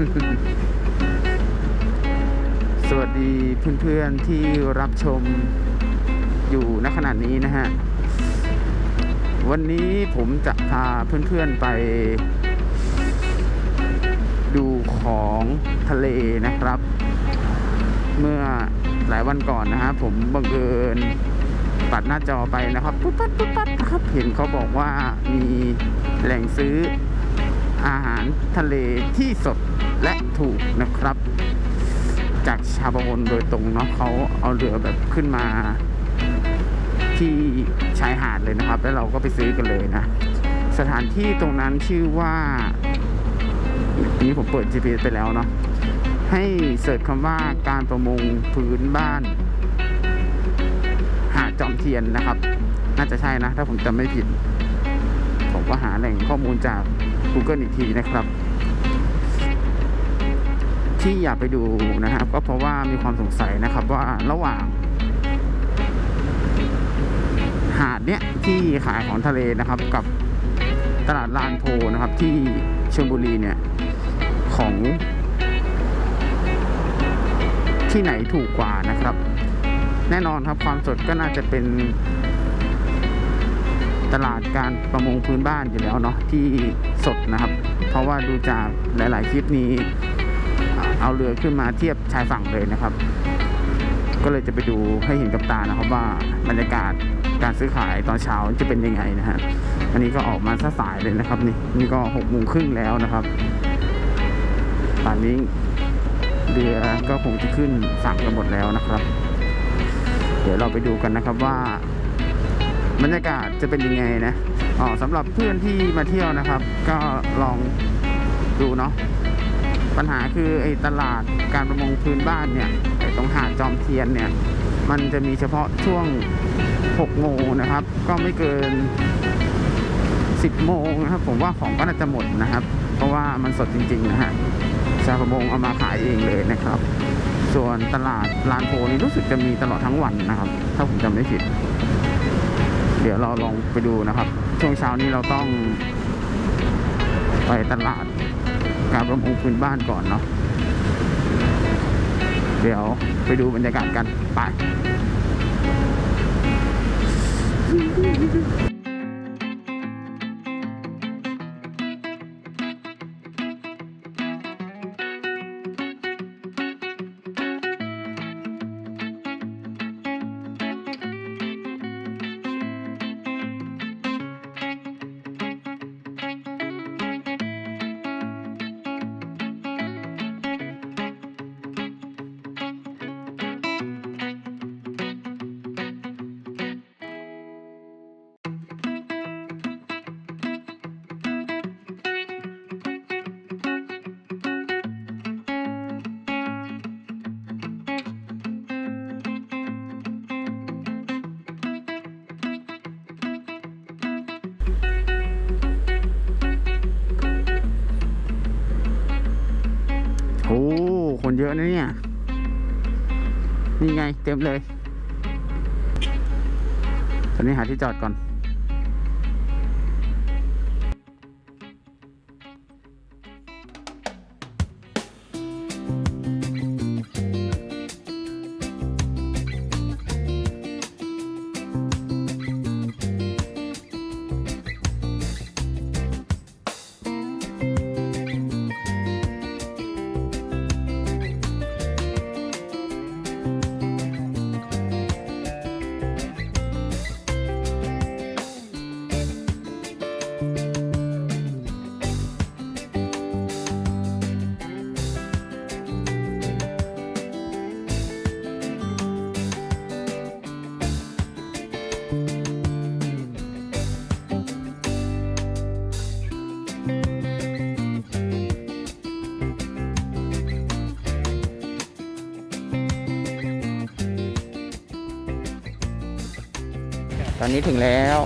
สวัสดีเพื่อนๆที่รับชมอยู่ณขณะนี้นะฮะ วันนี้ผมจะพาเพื่อนๆไป ดูของทะเลนะครับ เมื่อหลายวันก่อนนะฮะ ผมบังเอิญปัดหน้าจอไปนะครับ ปุ๊บปั๊บปุ๊บปั๊บนะครับ เห็นเขาบอกว่ามีแหล่งซื้อ อาหารทะเลที่สดและถูกนะครับ จากชาวประมงโดยตรงเนาะเขาเอาเรือแบบขึ้นมา ที่ชายหาดเลยนะครับ แล้วเราก็ไปซื้อกันเลยนะ สถานที่ตรงนั้นชื่อว่านนี้ผมเปิด GPS ไปแล้วเนาะให้เสิร์ชคำว่าการประมงพื้นบ้าน หาดจอมเทียนนะครับ น่าจะใช่นะ ถ้าผมจำไม่ผิด ผมก็หาแหล่งข้อมูลจาก Google อีกทีนะครับ ที่อยากไปดูนะครับ ก็เพราะว่ามีความสงสัยนะครับว่าระหว่าง หาดเนี้ยที่ขายของทะเลนะครับ กับตลาดลานโพนะครับ ที่ชลบุรีเนี่ยของที่ไหนถูกกว่านะครับ แน่นอนครับความสดก็น่าจะเป็น ตลาดการประมงพื้นบ้านอยู่แล้วเนาะที่สดนะครับ เพราะว่าดูจากหลาย ๆ คลิปนี้ เอาเรือขึ้นมาเทียบชายฝั่งเลยนะครับ ก็เลยจะไปดูให้เห็นกับตานะครับว่าบรรยากาศการซื้อขายตอนเช้าจะเป็นยังไงนะฮะอันนี้ก็ออกมาซะสายเลยนะครับ นี่นี่ก็หกโมงครึ่งแล้วนะครับป่านนี้เรือก็คงจะขึ้นฝั่งกันหมดแล้วนะครับ เดี๋ยวเราไปดูกันนะครับว่า บรรยากาศจะเป็นยังไงนะอ๋อสำหรับเพื่อนที่มาเที่ยวนะครับ ก็ลองดูเนาะปัญหาคือไอ้ตลาดการประมงพื้นบ้านเนี่ยไอ้ตรงหาดจอมเทียนเนี่ย มันจะมีเฉพาะช่วง 6 โมงนะครับ ก็ไม่เกิน 10 โมงนะครับ ผมว่าของก็น่าจะหมดนะครับ เพราะว่ามันสดจริง ๆ นะฮะชาวประมงเอามาขายเองเลยนะครับ ส่วนตลาดลานโพนี่รู้สึกจะมีตลอดทั้งวันนะครับ ถ้าผมจำไม่ผิด เดี๋ยวเราลองไปดูนะครับ ช่วงเช้านี้เราต้อง ไปตลาดการประมงพื้นบ้านก่อนเนาะเดี๋ยวไปดูบรรยากาศกันไป อะนะเนี่ย นี่ไงเต็มเลย ตอนนี้หาที่จอดก่อน ตอนนี้ถึงแล้ว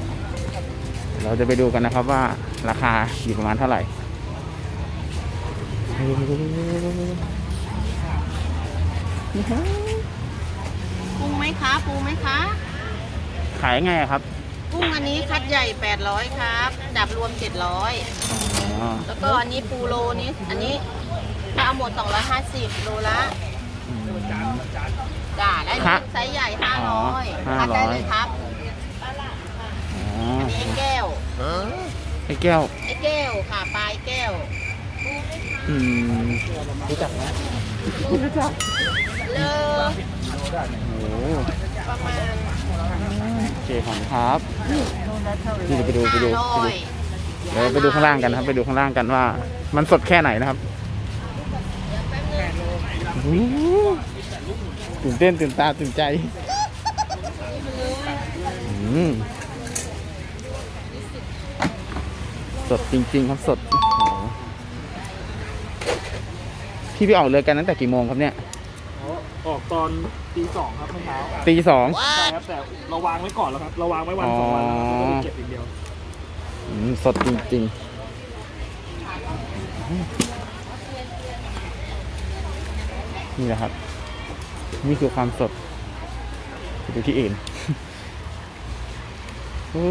เราจะไปดูกันนะครับว่าราคาอยู่ประมาณเท่าไหร่กุ้งไหมคะปูไหมคะ ขายไงอะครับ กุ้งอันนี้คัดใหญ่ 800 ครับ ดับรวม 700 อ๋อแล้วก็อันนี้ปูโลนี้ อันนี้เอาหมดสองร้อยห้าสิบโลละอืม จ้าได้ครับไซส์ใหญ่ห้าอ๋อร้อย500คัดได้เลยครับอ๋ออันนี้ ไอ้แก้วไอ้แก้ว ไอ้แก้วค่ะปลายแก้วอืมรู้จักไหมเลอโอ้โหประมาณโอเคขอบคุณครับนี่เดี๋ยวไปดูไปดูห้าไปร้อดูยเดี๋ยวไปดูข้างล่างกันนะครับ ไปดูข้างล่างกันว่า มันสดแค่ไหนนะครับโอ้โหตื่นเต้นตื่นตาตื่นใจ อืม สดจริง ๆ ครับสดโอ้โหพี่พี่ออกเรือกันตั้งแต่กี่โมงครับเนี่ย ออกตอนตีสองครับเมื่อเช้าตีสองใช่ครับแต่เราวางไว้ก่อนแล้วครับเราวางไว้วันสองวันแล้วครับอ๋อก็เลยเก็บอย่างเดียวอืมสดจริง ๆ นี่แหละครับ นี่คือความสดไปดูที่อื่น โอ้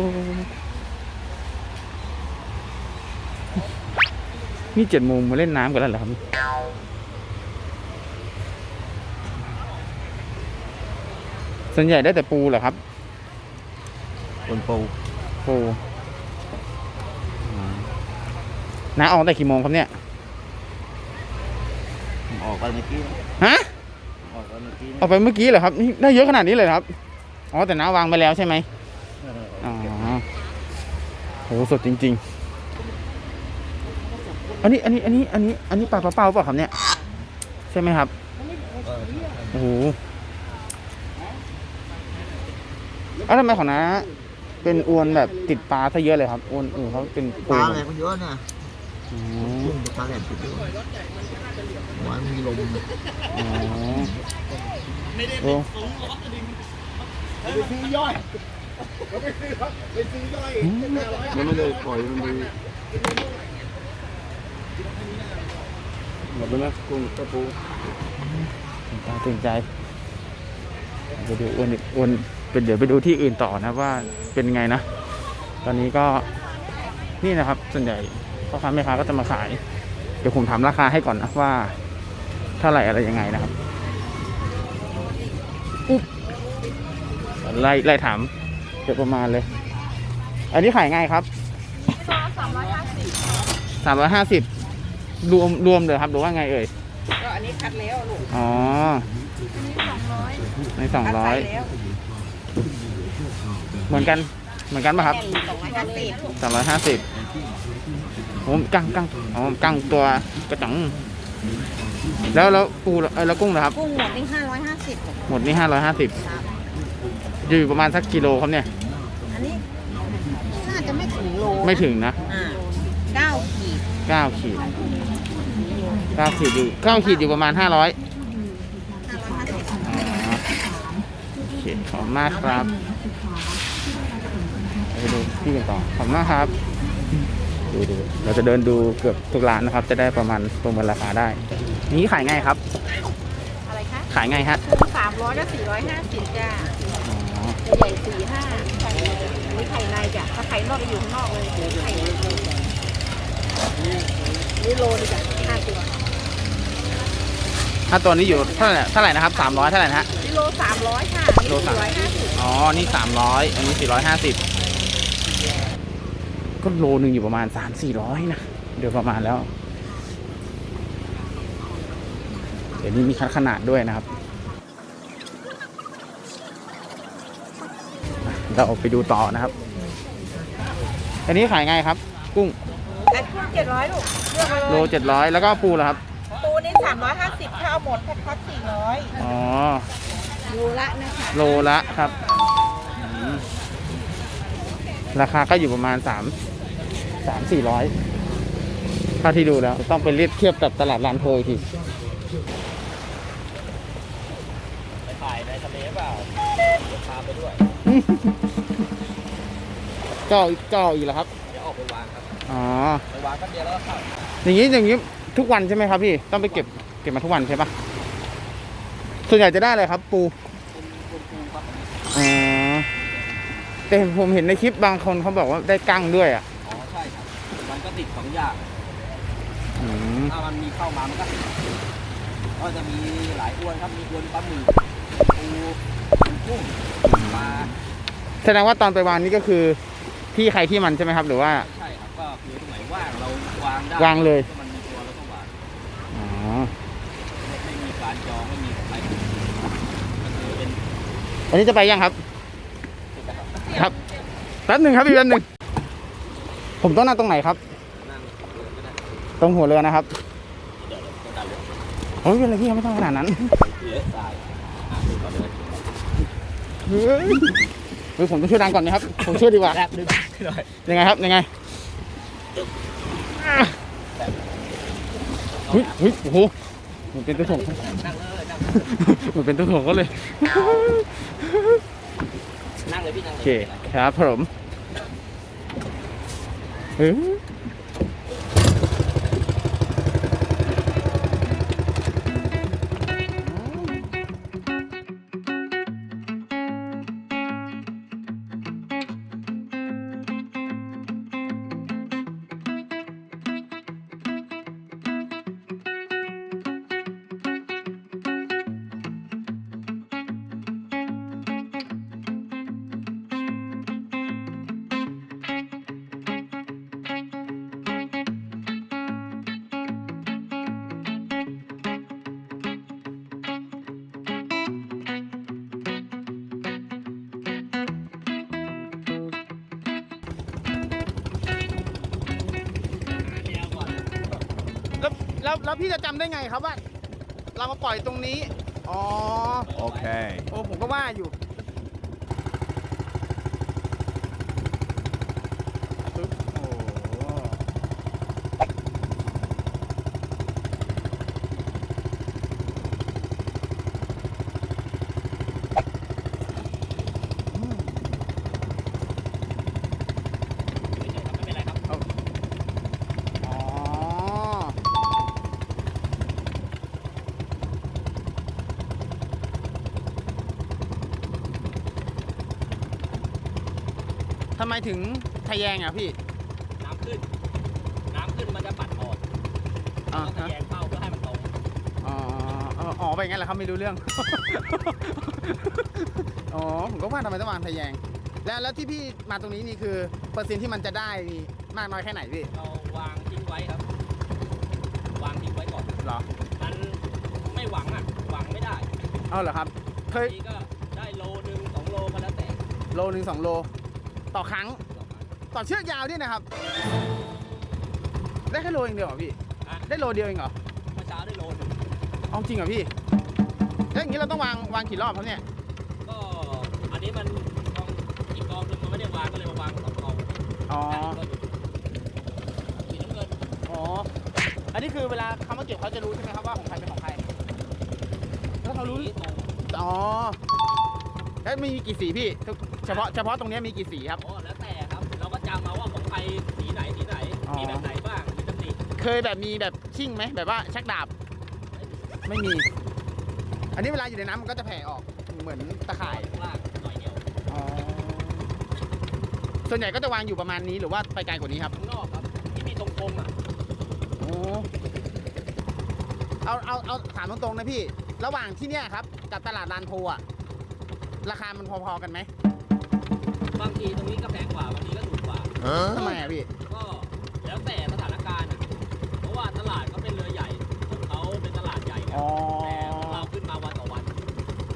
นี่เจ็ดโมงมาเล่นน้ำกันแล้วเหรอครับส่วนใหญ่ได้แต่ปูเหรอครับคนปูปูอืมน้าออกแต่กี่โมงครับเนี่ยผมออกไปเมื่อกี้นะฮะออกไปเมื่อกี้ออกไปเมื่อกี้เหรอครับนี่ได้เยอะขนาดนี้เลยเหรอครับอ๋อแต่น้าวางไปแล้วใช่ไหมอ๋อโหสดจริง ๆ อันนี้อันนี้อันนี้อันนี้อันนี้ปลาเปล่าๆเปล่าครับเนี่ยใช่ไหมครับโอ้โหเอ้าทำไมของน้าเป็นอวนแบบติดปลาซะเยอะเลยครับอวนอื่นเขาเป็นปปูลาอะไรมันเยอะนะอ๋อกุ้งปลาแหลมติดด้วยหวานมีลมอ๋อโอ้มันไม่ได้ปล่อยมันไป หมดแล้วนะกุ้งกระปูตื่นตาตื่นใจไปดูอ้วนอีกอ้วนเป็นเดี๋ยวไปดูที่อื่นต่อนะว่าเป็นไงนะ ตอนนี้ก็นี่นะครับ ส่วนใหญ่พ่อค้าแม่ค้าก็จะมาขาย เดี๋ยวผมถามราคาให้ก่อนนะว่าเท่าไหร่อะไรยังไงนะครับอุ๊บไล่ไล่ถามเดี๋ยวประมาณเลย อันนี้ขายไงครับสามร้อยห้าสิบสาม ร้อยห้าสิบรวมรวมเลยครับหรือว่าไงเอ่ยก็อันนี้คัดแล้วลูกอ๋อในสองร้อยคัดใส่แล้วเหมือนกันเหมือนกันป่ะครับสองร้อยห้าสิบสามร้อยห้าสิบผมกั้งกั้งอ๋อกั้งตัวกระจังแล้วแล้วปูเอ้ยแล้วกุ้งนะครับกุ้งหมดนี่ห้าร้อยห้าสิบหมดนี่ห้าร้อยห้าสิบอยู่ประมาณสักกิโลครับเนี่ยอันนี้น่าจะไม่ถึงโลไม่ถึงนะอ่าเก้าขีดเก้าขีด เก้าขีดอยู่เก้าขีดอยู่ประมาณห้าร้อยห้าร้อยห้าสิบโอเคขอบคุณมากครับไปดูที่กันต่อขอบคุณมากครับดูดูเราจะเดินดูเกือบทุกร้านนะครับ จะได้ประมาณประเมินราคาได้ นี้ขายไงครับ อะไรคะ ขายไงฮะสามร้อยและสี่ร้อยห้าสิบจ้าอ๋อใหญ่สี่ห้าไข่อันนี้ไข่ในจ้ะถ้าไข่นอกไปอยู่ข้างนอกเลยไข่ในนี่โลนึงจ้ะห้าตัว ถ้าตัวนี้อยู่เท่าไหร่เท่าไหร่นะครับสามร้อยเท่าไหร่นะฮะนี่โลสามร้อยค่ะโลสาม ร้อยห้าสิบอ๋อ นี่สามร้อยอันนี้สี่ร้อยห้าสิบก็โลหนึ่งอยู่ประมาณสามสี่ร้อยนะ เดี๋ยวประมาณแล้ว เดี๋ยวนี้มีคัดขนาดด้วยนะครับเราไปดูต่อนะครับ อันนี้ขายไงครับ กุ้ง อันกุ้งเจ็ดร้อยลูกเลือกเอาโลเลยเจ็ดร้อยแล้วก็ปูแล้วครับปูนี่ สามร้อยห้าสิบถ้าเอาหมดแพ็คพัดสี่ร้อยอ๋อ โลละนะคะโลละครับอืมราคาก็อยู่ประมาณสามสามสี่ร้อยเท่าที่ดูแล้ว ต้องไปเรียบเทียบกับตลาดลานโพอีกทีไปถ่ายในทะเลเปล่าพาไปด้วยก็ก็อีกแล้วครับ เดี๋ยวออกไปวางครับ อ๋อ ไปวางก็เดียวแล้วก็เข้าอย่างนี้อย่างนี้ ทุกวันใช่ไหมครับพี่ต้องไปเก็บเก็บมาทุกวันใช่ปะส่วนใหญ่จะได้อะไรครับ ปูอ๋อแต่ผมเห็นในคลิปบางคนเขาบอกว่าได้กั้งด้วยอะอ๋อใช่ครับมันก็ติดสองอย่างอืมถ้ามันมีเข้ามามันก็ก็จะมีหลายอวนครับมีอวนปลาหมึกปูปูกุ้งปลาแสดงว่าตอนไปวางนี่ก็คือที่ใครที่มันใช่ไหมครับ หรือว่า ใช่ครับก็คือตรงไหนว่างเราวางได้วางเลย ก็มันมีตัวแล้วก็วาง อ๋อ ไม่ไม่มีการจองไม่มีอะไรก็คือเป็น อันนี้จะไปยังครับ ครับแป๊บหนึ่งครับพี่แป๊บหนึ่งผมต้องนั่งตรงไหนครับ ตรงหัวเรือนะครับเดี๋ยวเราดันเลยเฮ้ยอะไรพี่ไม่ต้องขนาดนั้นเฮ้ยผมต้องช่วยดังก่อนนะครับ ผมช่วยดีกว่าแรบยังไงครับยังไงเฮ้ยเฮ้ยโอ้โหเหมือนเป็นตัวถ่วงนั่ง เลยนั่งเหมือนเป็นตัวถ่วงก็เลย นั่งเลยพี่นั่งโอเลยเคครับผมเฮ้ย แล้วแล้วแล้วพี่จะจำได้ไงครับว่า เรามาปล่อยตรงนี้ อ๋อ Okay. โอ้ผมก็ว่าอยู่ปึ๊บโอ้โหอืม ไม่เป็นไรครับ อ๋อ ทำไมถึงทะแยงอะพี่ น้ำขึ้น น้ำขึ้นมันจะปัดออกอ่าแล้วก็ฮะแยงเข้าเพื่อให้มันตรงอ๋อเอออ๋อไปงั้นแหละครับไม่รู้เรื่อง อ๋อผมก็ว่าทำไมต้องวางทะแยง แล้วแล้วที่พี่มาตรงนี้นี่คือเปอร์เซ็นต์ที่มันจะได้นี่มากน้อยแค่ไหนพี่เราวางทิ้งไว้ครับ วางทิ้งไว้ก่อน เหรอมันไม่หวังอะ หวังไม่ได้เอาเหรอครับเคยทีก็ได้โลหนึ่งสองโลก็แล้วแต่โลหนึ่งสองโล ต่อครั้ง ต่อเชือกยาวด้วยนะครับ ได้แค่โลเองเดียวเหรอพี่อะได้โลเดียวเองเหรอเมื่อเช้าได้โลหนึ่งเอาจริงเหรอพี่แล้วอย่างนี้เราต้องวางวางกี่รอบครับเนี่ย ก็อันนี้มันกองอีกกองหนึงมันไม่ได้วางก็เลยมาวางสองกองอ๋อสีน้ำเงินอ๋อ อันนี้คือเวลาเขามาเก็บเขาจะรู้ใช่ไหมครับว่าของใครเป็นของใคร แล้วเขารู้ สีตรงอ๋อ แล้วมีกี่สีพี่เฉพาะเฉพาะตรงเนี้ยมีกี่สีครับอ๋อแล้วแต่ครับ เราก็จำมาว่าของใครสีไหนสีไหนอ๋อ มีแบบไหนบ้างมีตำหนิเคยแบบมีแบบชิ่งไหมแบบว่าชักดาบ ไม่มี อันนี้เวลาอยู่ในน้ำมันก็จะแผ่ออกเหมือนตะข่ายข้างล่างหน่อยเดียวอ๋อส่วนใหญ่ก็จะวางอยู่ประมาณนี้หรือว่าไปไกลกว่านี้ครับข้างนอกครับ ที่มีตรงกลมอะโอ้เอาเอาเอาถามตรงๆนะพี่ ระหว่างที่เนี่ยครับกับตลาดลานโพอะ ราคามันพอๆกันไหมบางทีตรงนี้ก็แพงกว่าบางทีก็ถูกกว่า ทำไมอะพี่ ก็แล้วแต่สถานการณ์อะเพราะว่าตลาดก็เป็นเรือใหญ่ของเขาเป็นตลาดใหญ่ไงอ๋อ แต่ของเราขึ้นมาวันต่อวัน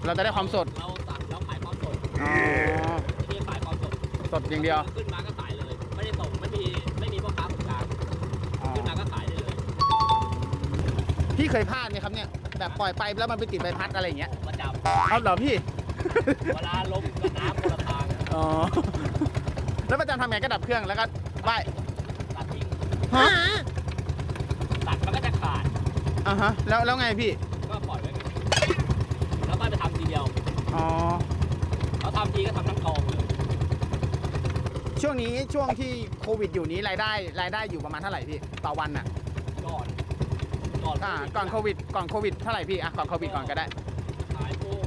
เราจะได้ความสดเราสั่งเราขายความสดอ๋อที่นี่ขายความสดสดอย่างเดียวขึ้นมาก็ขายเลย ไม่ได้ส่งไม่มีไม่มีพ่อค้าคนกลางอ๋อขึ้นมาก็ขายได้เลยพี่เคยพลาดไหมครับเนี่ยแบบปล่อยไปแล้วมันไปติดใบพัดอะไรอย่างเงี้ยประจเอาเหรอพี่ำ เวลาลมกับน้ำคนละทางอะอ๋อ แล้วประจำทำไงก็ดับเครื่องแล้วก็ว่ายตัดทิ้งฮะตัดมันก็จะขาด อ่าฮะ แล้วแล้วไงพี่ ก็ปล่อยไว้งั้นแล้วก็ไปทำทีเดียวอ๋อ เขาทำทีก็ทำทั้งกองเลยช่วงนี้ช่วงที่โควิดอยู่นี้รายได้รายได้อยู่ประมาณเท่าไหร่พี่ ต่อวันอะ ก่อน ก่อนอ่า ก่อนโควิด ก่อนโควิดเท่าไหร่พี่ อะ ก่อนโควิดก่อนก็ได้ ขายปูวันหนึ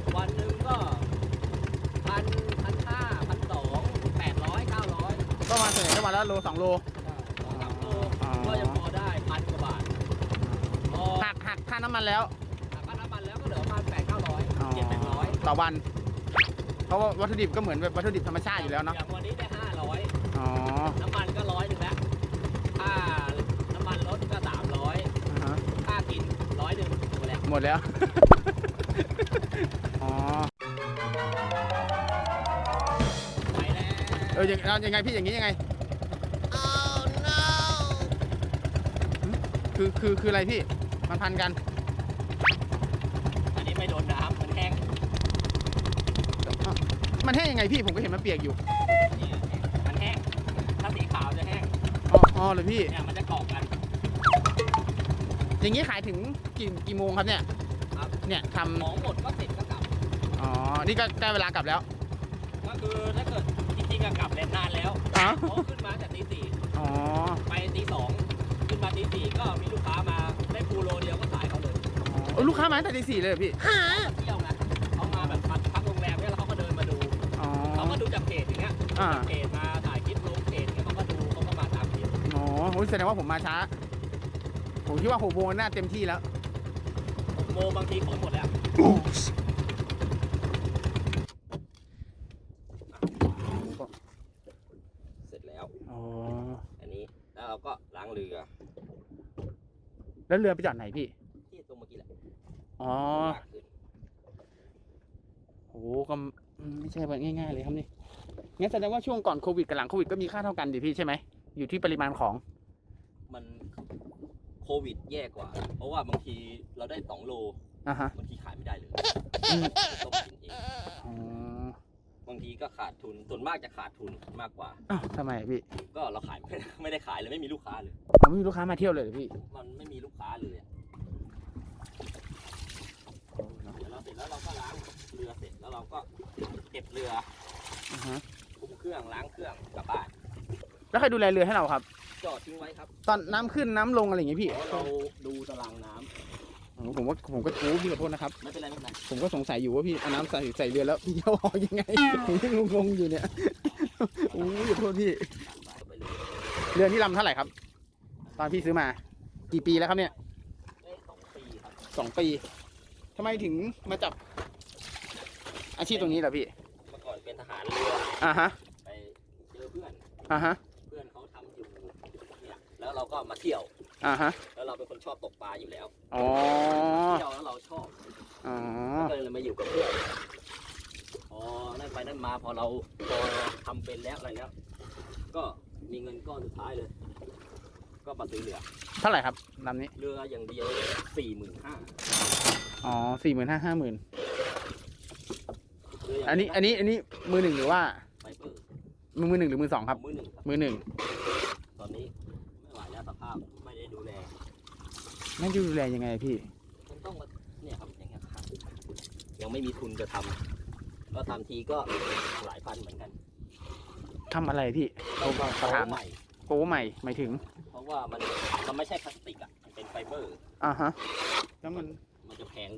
่งก็ พันพันห้าพันสองแปดร้อยเก้าร้อยก็มาส่วนใหญ่ก็วันละโลสองโลสองสามโลอ๋อก็ยังพอได้พันกว่าบาทอค่าน้ำมันแล้วค่าน้ำมันแล้วก็เหลือประมาณแปดเก้าร้อยอ๋อเจ็ดแปดร้อยต่อวัน เพราะว่าวัตถุดิบก็เหมือนแบบวัตถุดิบธรรมชาติอยู่แล้วเนาะอย่างวันนี้ได้ห้าร้อยอ๋อน้ำมันก็ร้อยหนึ่งแล้วค่าน้ำมันรถก็สามร้อยอ่าฮะค่ากินร้อยหนึ่งหมดแล้วหมดแล้วอ๋อ ออยังเอายังไงพี่อย่างนี้ยังไงคือคือคืออะไรพี่ มันพันกัน อันนี้ไม่โดนน้ำมันแห้งมันแห้งยังไงพี่ผมก็เห็นมันเปียกอยู่ นี่มันแห้ง ถ้าสีขาวจะแห้ง อ๋ออ๋อเลยพี่ เนี่ยมันจะเกาะกัน อย่างนี้ขายถึงกี่กี่โมงครับเนี่ยครับ เนี่ยทของหมดก็เสร็จก็กลับำอ๋อ นี่ก็ใกล้เวลากลับแล้ว ก็คือถ้าเกิดจริงๆอะกลับเล่นนานแล้วอ๋อเพราะขึ้นมาแต่ตีสี่อ๋อไปตีสองขึ้นมาตีสี่ก็มีลูกค้ามาได้ปูโลเดียวก็ขายเขาเลยเออลูกค้ามาตั้งแต่ตีสี่เลยเหรอพี่มาเที่ยวนะเขามาแบบพักพักโรงแรมเนี่ยแล้วเขาก็เดินมาดูอ๋อ เขาก็ดูจากเพจอย่างเงี้ยอ่า จากเพจมาถ่ายคลิปลงเพจเนี่ยเขาก็ดูเขาก็มาตามเพจอ๋อโอ้ยแสดงว่าผมมาช้า ผมคิดว่าหกโมงน่าเต็มที่แล้วโมบางทีของหมดแล้วเสร็จแล้ว อ๋อ อันนี้แล้วเราก็ล้างเรือ แล้วเรือไปจอดไหนพี่ ที่ตรงเมื่อกี้แหละอ๋อ ลากขึ้นโหก็อืมไม่ใช่ว่าง่าย ๆ เลยครับนี่ งั้นแสดงว่าช่วงก่อนโควิดกับหลังโควิดก็มีค่าเท่ากันดิพี่ใช่ไหม อยู่ที่ปริมาณของ มันโควิดแย่กว่า เพราะว่าบางทีเราได้สองโลอะฮะบางทีขายไม่ได้เลยอืม ต้องกินเอง อ๋อบางทีก็ขาดทุนส่วนมากจะขาดทุนมากกว่า อ้าวทำไมอะพี่ก็เราขายไม่ได้ไม่ได้ขายเลยไม่มีลูกค้าเลยอ๋อไม่มีลูกค้ามาเที่ยวเลยเหรอพี่มันไม่มีลูกค้าเลยอะเดี๋ยวเราเสร็จแล้วเราก็ล้างเรือเสร็จแล้วเราก็เก็บเรืออ่าฮะคุมเครื่องล้างเครื่องกลับบ้านแล้วใครดูแลเรือให้เราครับ จอดทิ้งไว้ครับ ตอนน้ำขึ้นน้ำลงอะไรอย่างงี้พี่ เพราะเราดูตารางน้ำอ๋อ ผมว่าผมก็รู้พี่ขอโทษนะครับ ไม่เป็นไรไม่เป็นไรผมก็สงสัยอยู่ว่าพี่เอาน้ำใส่ใส่เรือแล้วพี่จะออกยังไงผมยังงงๆอยู่เนี่ยโอ้ยขอโทษพี่ไปเลยเรือที่ลำเท่าไหร่ครับ ตอนพี่ซื้อมา กี่ปีแล้วครับเนี่ยได้สองปีครับสองปีทำไมถึงมาจับ อาชีพตรงนี้ล่ะพี่เมื่อก่อนเป็นทหารเรืออ่าฮะไปเจอเพื่อน อ่าฮะ เพื่อนเขาทำอยู่เนี่ยแล้วเราก็มาเที่ยว อ่าฮะ แล้วเราเป็นคนชอบตกปลาอยู่แล้วอ๋อ เที่ยวแล้วเราชอบอ๋อ ก็เลยมาอยู่กับเพื่อนพอนั่นไปนั่นมาพอเราพอทำเป็นแล้วอะไรแล้ว ก็มีเงินก้อนสุดท้ายเลย ก็มาซื้อเรือเท่าไหร่ครับลำนี้ เรืออย่างเดียวสี่หมื่นห้าอ๋อสี่หมื่นห้าห้าหมื่นอันนี้ อันนี้ อันนี้ มือหนึ่งหรือว่า ไปเปิดมือมือหนึ่งหรือมือสองครับ มือหนึ่งครับมือหนึ่ง ตอนนี้ไม่ไหวแล้วสภาพไม่ได้ดูแล นั่นดูแลยังไงพี่ มันต้องมาเนี่ยครับอย่างเงี้ยครับยังไม่มีทุนจะทำก็ทำทีก็หลายพันเหมือนกันทำอะไรพี่ต้องมาขอถาม ใหม่ โป้ใหม่หมายถึง เพราะว่ามันมันไม่ใช่พลาสติกอะมันเป็นไฟเบอร์ อ่าฮะ แล้วมันมันจะแพง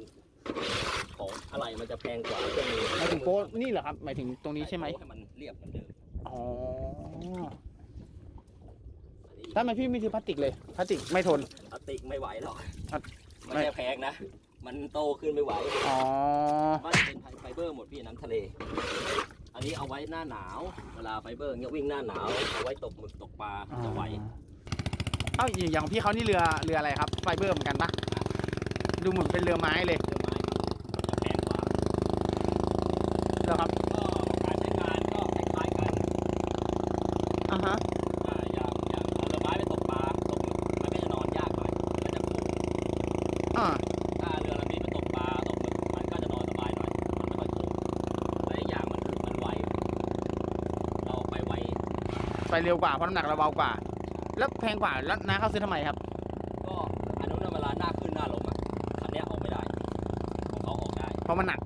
ของอะไรมันจะแพงกว่าเครื่องมือหมายถึงโป้นี่เหรอครับ หมายถึงตรงนี้ใช่ไหมให้มันเรียบเหมือนเดิม อ๋อ อันนี้ถ้าไมพี่ไม่ซื้อพลาสติกเลยพลาสติกไม่ทนพลาสติกไม่ไหวหรอกครับมันจะแพงนะ มันโตขึ้นไม่ไหวอ๋อมันจะเป็นไฟเบอร์หมดพี่น้ำทะเล อันนี้เอาไว้หน้าหนาว เวลาไฟเบอร์เงี้ยวิ่งหน้าหนาวเอาไว้ตกหมึกตกปลาจะไหวเอ้าอย่างพี่เขานี่เรือเรืออะไรครับ ไฟเบอร์เหมือนกันปะดูเหมือนเป็นเรือไม้เลยเรือไม้จะแพงกว่า แล้วครับ ก็การใช้งานก็คล้ายๆกัน อ่าฮะ อ่าอย่างอย่างเอาเรือไม้ไปตกปลาตกหมึกมันก็จะนอนยากหน่อยมันจะโค้ง อ่า ถ้าเรือลำนี้ไปตกปลาตกหมึกมันก็จะนอนสบายหน่อย มันไม่ค่อยโค้งและอีกอย่างมันคือมันไว เราไปไว ไปเร็วกว่าเพราะน้ำหนักเราเบากว่า แล้วแพงกว่าแล้วน้าเขาซื้อทำไมครับ ก็อันนู้นนะเวลาหน้าขึ้นหน้าลงอะคันเนี้ยออกไม่ได้ ของเขาออกได้ เพราะมันหนัก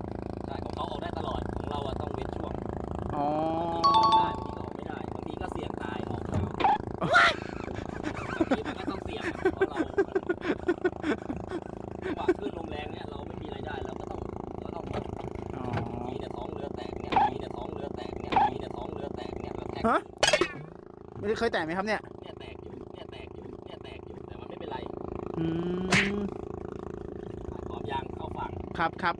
เคยแตกไหมครับเนี่ย เนี่ยแตกอยู่เนี่ยแตกอยู่เนี่ยแตกอยู่แต่ว่าไม่เป็นไรอืมพร้อมยางเข้าฝั่ง ครับครับ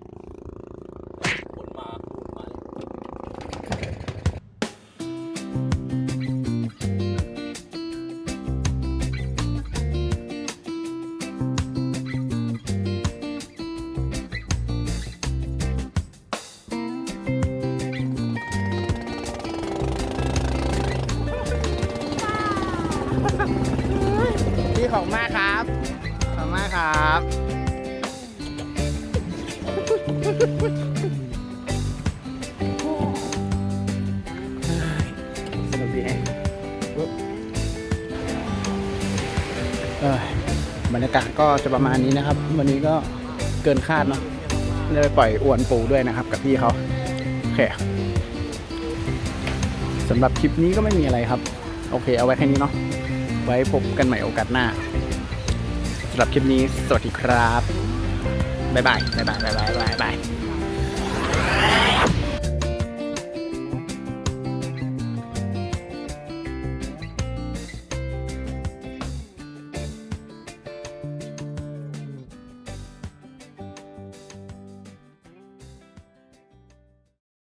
บรรยากาศก็จะประมาณนี้นะครับ วันนี้ก็เกินคาดเนาะได้ไปปล่อยอวนปูด้วยนะครับ กับพี่เขาโอเคสำหรับคลิปนี้ก็ไม่มีอะไรครับ โอเค เอาไว้แค่นี้เนาะไว้พบกันใหม่โอกาสหน้าสำหรับคลิปนี้สวัสดีครับบ๊ายบายบ๊ายบายบ๊ายบายบ๊ายบาย